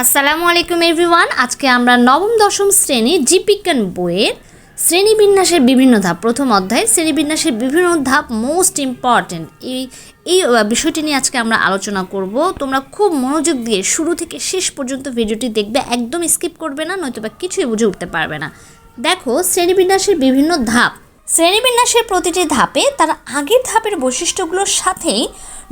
আসসালামু আলাইকুম এভরিওয়ান। আজকে আমরা নবম, দশম শ্রেণি জীববিজ্ঞান বইয়ের শ্রেণীবিন্যাসের বিভিন্ন ধাপ, প্রথম অধ্যায় শ্রেণীবিন্যাসের বিভিন্ন ধাপ মোস্ট ইম্পর্ট্যান্ট এই এই বিষয়টি নিয়ে আজকে আমরা আলোচনা করব। তোমরা খুব মনোযোগ দিয়ে শুরু থেকে শেষ পর্যন্ত ভিডিওটি দেখবে, একদম স্কিপ করবে না, নয়তোবা কিছুই বুঝে উঠতে পারবে না। দেখো, শ্রেণীবিন্যাসের বিভিন্ন ধাপ। শ্রেণীবিন্যাসের প্রতিটি ধাপে তার আগের ধাপের বৈশিষ্ট্যগুলোর সাথেই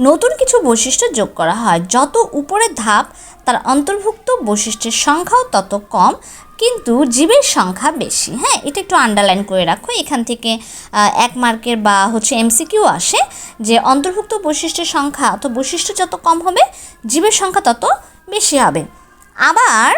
নতুন কিছু বৈশিষ্ট্য যোগ করা হয়। যত উপরের ধাপ, তার অন্তর্ভুক্ত বৈশিষ্ট্যের সংখ্যাও তত কম, কিন্তু জীবের সংখ্যা বেশি। হ্যাঁ এটা একটু আন্ডারলাইন করে রাখো। এখান থেকে এক মার্কের বা হচ্ছে এমসিকিউ আসে যে অন্তর্ভুক্ত বৈশিষ্ট্যের সংখ্যা অত বৈশিষ্ট্য যত কম হবে, জীবের সংখ্যা তত বেশি হবে। আবার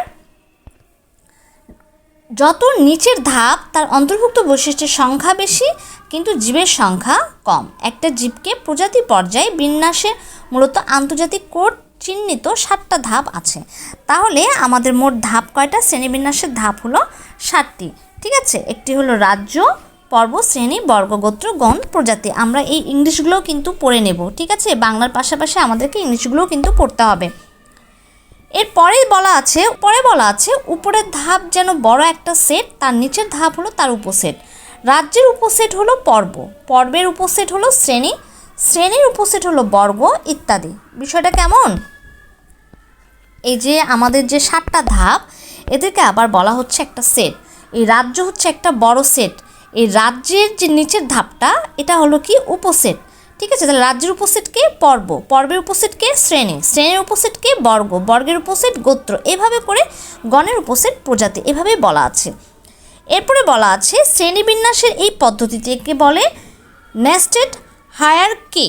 যত নিচের ধাপ, তার অন্তর্ভুক্ত বৈশিষ্ট্যের সংখ্যা বেশি কিন্তু জীবের সংখ্যা কম। একটা জীবকে প্রজাতি পর্যায়ে বিন্যাসে মূলত আন্তর্জাতিক কোড চিহ্নিত সাতটা ধাপ আছে। তাহলে আমাদের মোট ধাপ কয়টা? শ্রেণীবিন্যাসের ধাপ হলো সাতটি। ঠিক আছে? একটি হলো রাজ্য, পর্ব, শ্রেণি, বর্গ, গোত্র, গণ, প্রজাতি। আমরা এই ইংলিশগুলোও কিন্তু পড়ে নেব। ঠিক আছে? বাংলার পাশাপাশি আমাদেরকে ইংলিশগুলোও কিন্তু পড়তে হবে। এর পরে বলা আছে, পরে বলা আছে, উপরের ধাপ যেন বড় একটা সেট, তার নিচের ধাপ হলো তার উপসেট। রাজ্যের উপসেট হলো পর্ব, পর্বের উপসেট হলো শ্রেণি, শ্রেণির উপসেট হলো বর্গ ইত্যাদি। বিষয়টা কেমন? এই যে আমাদের যে সাতটা ধাপ, এদেরকে আবার বলা হচ্ছে একটা সেট। এই রাজ্য হচ্ছে একটা বড় সেট। এই রাজ্যের যে নিচের ধাপটা, এটা হলো কি উপসেট। ঠিক আছে? তাহলে রাজ্যের উপসেটকে পর্ব। পর্বের উপসেটকে শ্রেণি। শ্রেণির উপসেটকে বর্গ। বর্গের উপসেট গোত্র। এভাবে করে গণের উপসেট প্রজাতি। এভাবেই বলা আছে। এরপরে বলা আছে, শ্রেণীবিন্যাসের এই পদ্ধতিটিকে বলে নেস্টেড হায়ারকি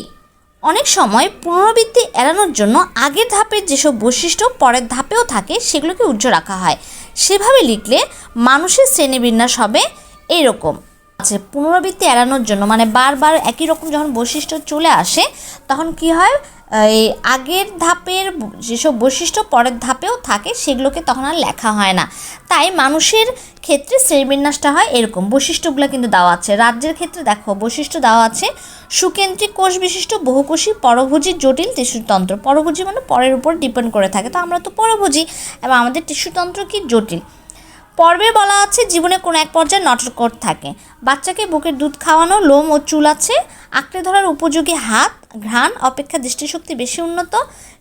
অনেক সময় পুনরাবৃত্তি এড়ানোর জন্য আগের ধাপের যেসব বৈশিষ্ট্য পরের ধাপেও থাকে, সেগুলোকে উজ্জ্ব রাখা হয়। সেভাবে লিখলে মানুষের শ্রেণীবিন্যাস হবে এইরকম। আছে, পুনরাবৃত্তি এড়ানোর জন্য মানে বারবার একই রকম যখন বৈশিষ্ট্য চলে আসে, তখন কি হয়? এই আগের ধাপের যেসব বৈশিষ্ট্য পরের ধাপেও থাকে, সেগুলোকে তখন আর লেখা হয় না। তাই মানুষের ক্ষেত্রে শ্রেণীবিন্যাসটা হয় এরকম। বৈশিষ্ট্যগুলো কিন্তু দেওয়া আছে। রাজ্যের ক্ষেত্রে দেখো, বৈশিষ্ট্য দেওয়া আছে, সুকেন্দ্রিক কোষ বিশিষ্ট বহুকোষী পরভোজী জটিল টিস্যুতন্ত্র পরভোজী মানে পরের উপর ডিপেন্ড করে থাকে। তো আমরা তো পরভোজী, এবং আমাদের টিস্যুতন্ত্র কি? জটিল। পর্বে বলা আছে, জীবনে কোনো এক পর্যায়ে নটরকট থাকে। বাচ্চাকে বুকের দুধ খাওয়ানো, লোম ও চুল আছে আঁকড়ে ধরার উপযোগী হাত ঘ্রাণ অপেক্ষা দৃষ্টিশক্তি বেশি উন্নত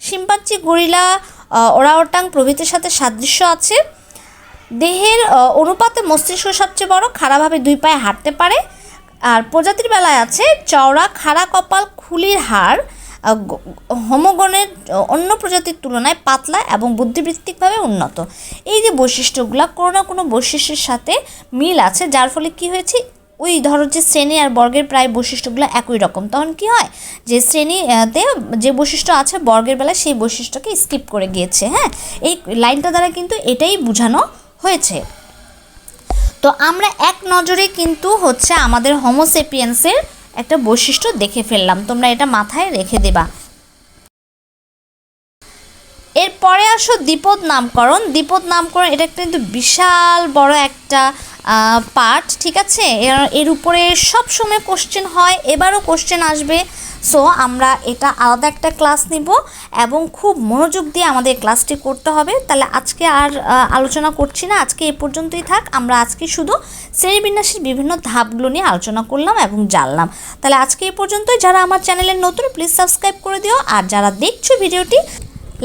শিম্পাঞ্জি গরিলা ওরাওটাং প্রভৃতির সাথে সাদৃশ্য আছে। দেহের অনুপাতে মস্তিষ্ক সবচেয়ে বড় খাড়াভাবে দুই পায়ে হাঁটতে পারে। আর প্রজাতির বেলায় আছে চওড়া খাড়া কপাল খুলির হাড় আহ, অন্য প্রজাতির তুলনায় পাতলা এবং বুদ্ধিবৃত্তিকভাবে উন্নত। এই যে বৈশিষ্ট্যগুলো কোনো না কোনো বৈশিষ্ট্যের সাথে মিল আছে যার ফলে কি হয়েছে? ওই ধরো যে শ্রেণি আর বর্গের প্রায় বৈশিষ্ট্যগুলো একই রকম, তখন কি হয়? যে শ্রেণীতে যে বৈশিষ্ট্য আছে বর্গের বেলায় সেই বৈশিষ্ট্যকে স্কিপ করে গিয়েছে হ্যাঁ? এই লাইনটা দ্বারা কিন্তু এটাই বোঝানো হয়েছে। তো আমরা এক নজরে কিন্তু হচ্ছে আমাদের হোমোসেপিয়েন্সের একটা বৈশিষ্ট্য দেখে ফেললাম, তোমরা এটা মাথায় রেখে দেবা। এরপরে আসো দ্বিপদ নামকরণ। দ্বিপদ নামকরণ, এটা কিন্তু বিশাল বড় একটা পার্ট ঠিক আছে? এর উপরে সব সময় কোশ্চেন হয়, এবারও কোশ্চেন আসবে। সো আমরা এটা আলাদা একটা ক্লাস নিব এবং খুব মনোযোগ দিয়ে আমাদের ক্লাসটি করতে হবে। তাহলে আজকে আর আলোচনা করছি না। আজকে এ পর্যন্তই থাক। আমরা আজকে শুধু শ্রেণীবিন্যাসের বিভিন্ন ধাপগুলো নিয়ে আলোচনা করলাম এবং জানলাম। তাহলে আজকে এ পর্যন্তই। যারা আমার চ্যানেলের নতুন প্লিজ সাবস্ক্রাইব করে দিও। আর যারা দেখছ ভিডিওটি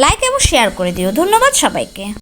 লাইক এবং শেয়ার করে দিও। ধন্যবাদ সবাইকে।